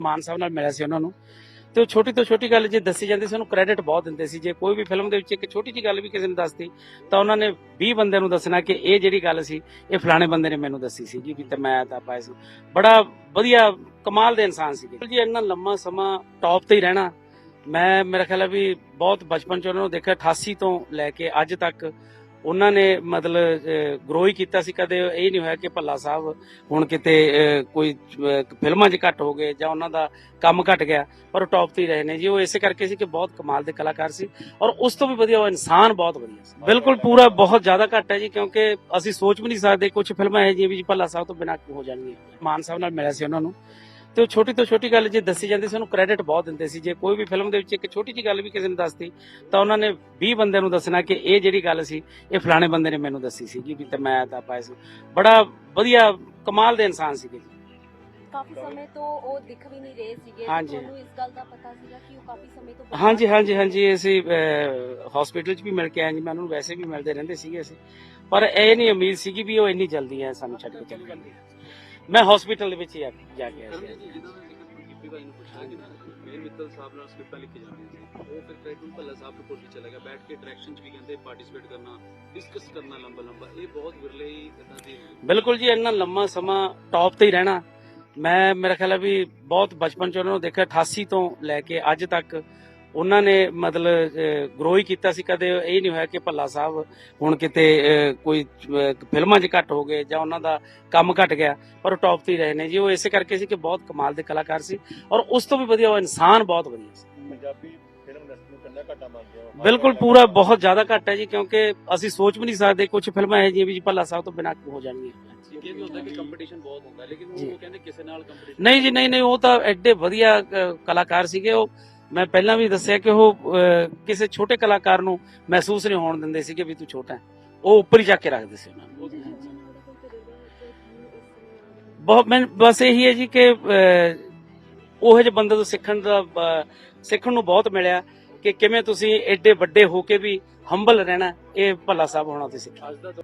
ਮਾਨ ਸਾਹਿਬ ਨਾਲ ਮਿਲਿਆ ਸੀ ਉਹਨਾਂ ਨੂੰ। ਤੇ ਉਹ ਛੋਟੀ ਤੋਂ ਛੋਟੀ ਗੱਲ ਜੇ ਦੱਸੀ ਜਾਂਦੀ ਸੀ, ਉਹਨੂੰ ਕ੍ਰੈਡਿਟ ਬਹੁਤ ਦਿੰਦੇ ਸੀ। ਜੇ ਕੋਈ ਵੀ ਫਿਲਮ ਦੇ ਵਿੱਚ ਇੱਕ ਛੋਟੀ ਜਿਹੀ ਗੱਲ ਵੀ ਕਿਸੇ ਨੇ ਦੱਸਤੀ ਤਾਂ ਉਹਨਾਂ ਨੇ 20 ਬੰਦਿਆਂ ਨੂੰ ਦੱਸਣਾ ਕਿ ਇਹ ਜਿਹੜੀ ਗੱਲ ਸੀ, ਇਹ ਫਲਾਣੇ ਬੰਦੇ ਨੇ ਮੈਨੂੰ ਦੱਸੀ ਸੀ। ਜੀ, ਵੀ ਤੇ ਮੈਂ ਤਾਂ ਪਾਇਆ ਸੀ। ਬੜਾ ਵਧੀਆ ਕਮਾਲ ਦੇ ਇਨਸਾਨ ਸੀਗੇ ਜੀ, ਇੰਨਾ ਲੰਮਾ ਸਮਾਂ ਟੌਪ ਤੇ ਹੀ ਰਹਿਣਾ। ਮੈਂ, ਮੇਰਾ ਖਿਆਲ ਹੈ ਵੀ ਬਹੁਤ ਬਚਪਨ ਚ ਉਹਨਾਂ ਨੂੰ ਦੇਖਿਆ 88 ਤੋਂ ਲੈ ਕੇ ਅੱਜ ਤੱਕ ਉਹਨਾਂ ਨੇ ਮਤਲਬ ਗਰੋ ਹੀ ਕੀਤਾ ਸੀ। ਕਦੇ ਇਹ ਨਹੀਂ ਹੋਇਆ ਕਿ ਭੱਲਾ ਸਾਹਿਬ ਹੁਣ ਕਿਤੇ ਕੋਈ ਫਿਲਮਾਂ 'ਚ ਘੱਟ ਹੋ ਗਏ ਜਾਂ ਉਹਨਾਂ ਦਾ ਕੰਮ ਘਟ ਗਿਆ, ਪਰ ਉਹ ਟੌਪ ਤੇ ਰਹੇ ਨੇ ਜੀ। ਉਹ ਇਸੇ ਕਰਕੇ ਸੀ ਕਿ ਬਹੁਤ ਕਮਾਲ ਦੇ ਕਲਾਕਾਰ ਸੀ ਔਰ ਉਸ ਤੋਂ ਵੀ ਵਧੀਆ ਉਹ ਇਨਸਾਨ ਬਹੁਤ ਵਧੀਆ ਸੀ। ਬਿਲਕੁਲ ਪੂਰਾ ਬਹੁਤ ਜ਼ਿਆਦਾ ਘੱਟ ਹੈ ਜੀ, ਕਿਉਂਕਿ ਅਸੀਂ ਸੋਚ ਵੀ ਨਹੀਂ ਸਕਦੇ ਕੁਝ ਫਿਲਮਾਂ ਇਹ ਜਿਹੀਆਂ ਵੀ ਜੀ ਭੱਲਾ ਸਾਹਿਬ ਤੋਂ ਬਿਨਾਂ ਹੋ ਜਾਣਗੀਆਂ। ਮਾਨ ਸਾਹਿਬ ਨਾਲ ਮਿਲਿਆ ਸੀ ਉਹਨਾਂ ਨੂੰ। ਤੇ ਉਹ ਛੋਟੀ ਤੋਂ ਛੋਟੀ ਗੱਲ ਜੇ ਦੱਸੀ ਜਾਂਦੀ ਸੀ, ਉਹਨੂੰ ਕ੍ਰੈਡਿਟ ਬਹੁਤ ਦਿੰਦੇ ਸੀ। ਜੇ ਕੋਈ ਵੀ ਫਿਲਮ ਦੇ ਵਿੱਚ ਇੱਕ ਛੋਟੀ ਜਿਹੀ ਗੱਲ ਵੀ ਕਿਸੇ ਨੇ ਦੱਸਦੀ ਤਾਂ ਉਹਨਾਂ ਨੇ 20 ਬੰਦਿਆਂ ਨੂੰ ਦੱਸਣਾ ਕਿ ਇਹ ਜਿਹੜੀ ਗੱਲ ਸੀ, ਇਹ ਫਲਾਣੇ ਬੰਦੇ ਨੇ ਮੈਨੂੰ ਦੱਸੀ ਸੀਗੀ ਵੀ ਤੇ ਮੈਂ ਤਾਂ ਪਾਇਆ ਸੀ ਬੜਾ ਵਧੀਆ ਕਮਾਲ ਦੇ ਇਨਸਾਨ ਸੀਗੇ ਜੀ। ਕਾਫੀ ਸਮੇਂ ਤੋਂ ਉਹ ਦਿਖ ਵੀ ਨਹੀਂ ਰਹੇ ਸੀਗੇ। ਹਾਂਜੀ। ਤੁਹਾਨੂੰ ਇਸ ਗੱਲ ਦਾ ਪਤਾ ਸੀਗਾ ਕਿ ਉਹ ਕਾਫੀ ਸਮੇਂ ਤੋਂ ਬਿਮਾਰ ਹਾਂਜੀ। ਹਾਂਜੀ ਹਾਂਜੀ ਅਸੀਂ ਹਸਪੀਟਲ 'ਚ ਵੀ ਮਿਲ ਕੇ ਆਏ ਜੀ। ਮੈਂ ਉਹਨਾਂ ਨੂੰ ਵੈਸੇ ਵੀ ਮਿਲਦੇ ਰਹਿੰਦੇ ਸੀਗੇ ਅਸੀਂ। ਪਰ ਇਹ ਨਹੀਂ ਉਮੀਦ ਸੀਗੀ ਵੀ ਉਹ ਇੰਨੀ ਜਲਦੀ ਹੈ ਸਾਨੂੰ ਛੱਡ ਕੇ ਚਲੇ ਜਾਂਦੇ ਮੈਂ ਹਸਪੀਟਲ ਦੇ ਵਿੱਚ ਹੀ ਆ- ਜਾ ਕੇ ਆਇਆ ਸੀ ਜਿਹਦਾ ਮੈਂ ਜ਼ਿਕਰ ਕੀਪੀ ਭਾਈ ਨੂੰ ਪੁੱਛਿਆ ਕਿ ਮੇਰ ਮਿੱਤਲ ਸਾਹਿਬ ਨਾਲ ਸਕ੍ਰਿਪਟਾਂ ਲਿਖੀ ਜਾਂਦੀਆਂ ਸੀ ਉਹ ਫਿਰ ਟ੍ਰੈਕਟਰ ਭੱਲਾ ਸਾਹਿਬ ਦੇ ਕੋਲ ਵੀ ਚਲਾ ਗਿਆ। ਬੈਠ ਕੇ ਡਾਇਰੈਕਸ਼ਨ 'ਚ ਵੀ ਕਹਿੰਦੇ ਪਾਰਟਿਸਿਪੇਟ ਕਰਨਾ ਡਿਸਕਸ ਕਰਨਾ ਲੰਬਾ ਲੰਬਾ ਇਹ ਬਹੁਤ ਵਿਰਲੇ ਹੀ ਇਦਾਂ ਦੀ ਬਿਲਕੁਲ ਜੀ ਇੰਨਾ ਲੰਮਾ ਸਮਾਂ ਟੌਪ ਤੇ ਹੀ ਰਹਿਣਾ। ਮੈਂ, ਮੇਰਾ ਖਿਆਲ ਹੈ ਵੀ ਬਹੁਤ ਬਚਪਨ ਚ ਉਹਨਾਂ ਨੂੰ ਦੇਖਿਆ 88 ਤੋਂ ਲੈ ਕੇ ਅੱਜ ਤੱਕ ਉਹਨਾਂ ਨੇ ਮਤਲਬ ਗਰੋ ਹੀ ਕੀਤਾ ਸੀ। ਕਦੇ ਇਹ ਨਹੀਂ ਹੋਇਆ ਕਿ ਭੱਲਾ ਸਾਹਿਬ ਹੁਣ ਕਿਤੇ ਕੋਈ ਫਿਲਮਾਂ 'ਚ ਘੱਟ ਹੋ ਗਏ ਜਾਂ ਉਹਨਾਂ ਦਾ ਕੰਮ ਘਟ ਗਿਆ, ਪਰ ਉਹ ਟੌਪ ਤੇ ਹੀ ਰਹੇ ਨੇ ਜੀ। ਉਹ ਇਸੇ ਕਰਕੇ ਸੀ ਕਿ ਬਹੁਤ ਕਮਾਲ ਦੇ ਕਲਾਕਾਰ ਸੀ ਔਰ ਉਸ ਤੋਂ ਵੀ ਵਧੀਆ ਉਹ ਇਨਸਾਨ ਬਹੁਤ ਵਧੀਆ ਸੀ। ਪੰਜਾਬੀ ਫਿਲਮ ਇੰਡਸਟਰੀ ਨੂੰ ਕਿੰਨਾ ਘਾਟਾ ਮੰਨਦੇ ਹੋ। ਬਿਲਕੁਲ ਪੂਰਾ ਬਹੁਤ ਜ਼ਿਆਦਾ ਘੱਟ ਹੈ ਜੀ ਕਿਉਂਕਿ ਅਸੀਂ ਸੋਚ ਵੀ ਨਹੀਂ ਸਕਦੇ ਕੁਝ ਫਿਲਮਾਂ ਇਹ ਜਿਹੀਆਂ ਵੀ ਜੀ ਭੱਲਾ ਸਾਹਿਬ ਤੋਂ ਬਿਨਾਂ ਹੋ ਜਾਣਗੀਆਂ। ਇਹ ਵੀ ਹੁੰਦਾ ਕਿ ਕੰਪੀਟੀਸ਼ਨ ਬਹੁਤ ਹੁੰਦਾ ਲੇਕਿਨ ਜੀ। ਉਹ ਕਹਿੰਦੇ ਕਿਸੇ ਨਾਲ ਕੰਪੀਟੀਸ਼ਨ ਨਹੀਂ ਜੀ ਨਹੀਂ ਨਹੀਂ ਉਹ ਤਾਂ ਐਡੇ ਵਧੀਆ ਕਲਾਕਾਰ ਸੀਗੇ ਉਹ। ਮੈਂ ਪਹਿਲਾਂ ਵੀ ਦੱਸਿਆ ਕਿ ਉਹ ਕਿਸੇ ਛੋਟੇ ਕਲਾਕਾਰ ਨੂੰ ਮਹਿਸੂਸ ਨਹੀਂ ਹੋਣ ਦਿੰਦੇ ਸੀਗੇ ਵੀ ਤੂੰ ਛੋਟਾ ਹੈ। ਉਹ ਉੱਪਰ ਹੀ ਚੱਕ ਕੇ ਰੱਖਦੇ ਸੀ ਉਹਨਾਂ ਨੂੰ। ਬਹੁਤ ਮੈਂ ਬਸ ਇਹੀ ਹੈ ਜੀ ਕਿ ਉਹੋ ਜਿਹੇ ਬੰਦੇ ਤੋਂ ਸਿੱਖਣ ਦਾ ਸਿੱਖਣ ਨੂੰ ਬਹੁਤ ਮਿਲਿਆ ਕਿ ਕਿਵੇਂ ਤੁਸੀਂ ਐਡੇ ਵੱਡੇ ਹੋ ਕੇ ਵੀ ਹੰਬਲ ਰਹਿਣਾ, ਇਹ ਭੱਲਾ ਸਾਹਿਬ ਹੋਣਾ ਤੁਸੀਂ ਸਿੱਖਿਆ।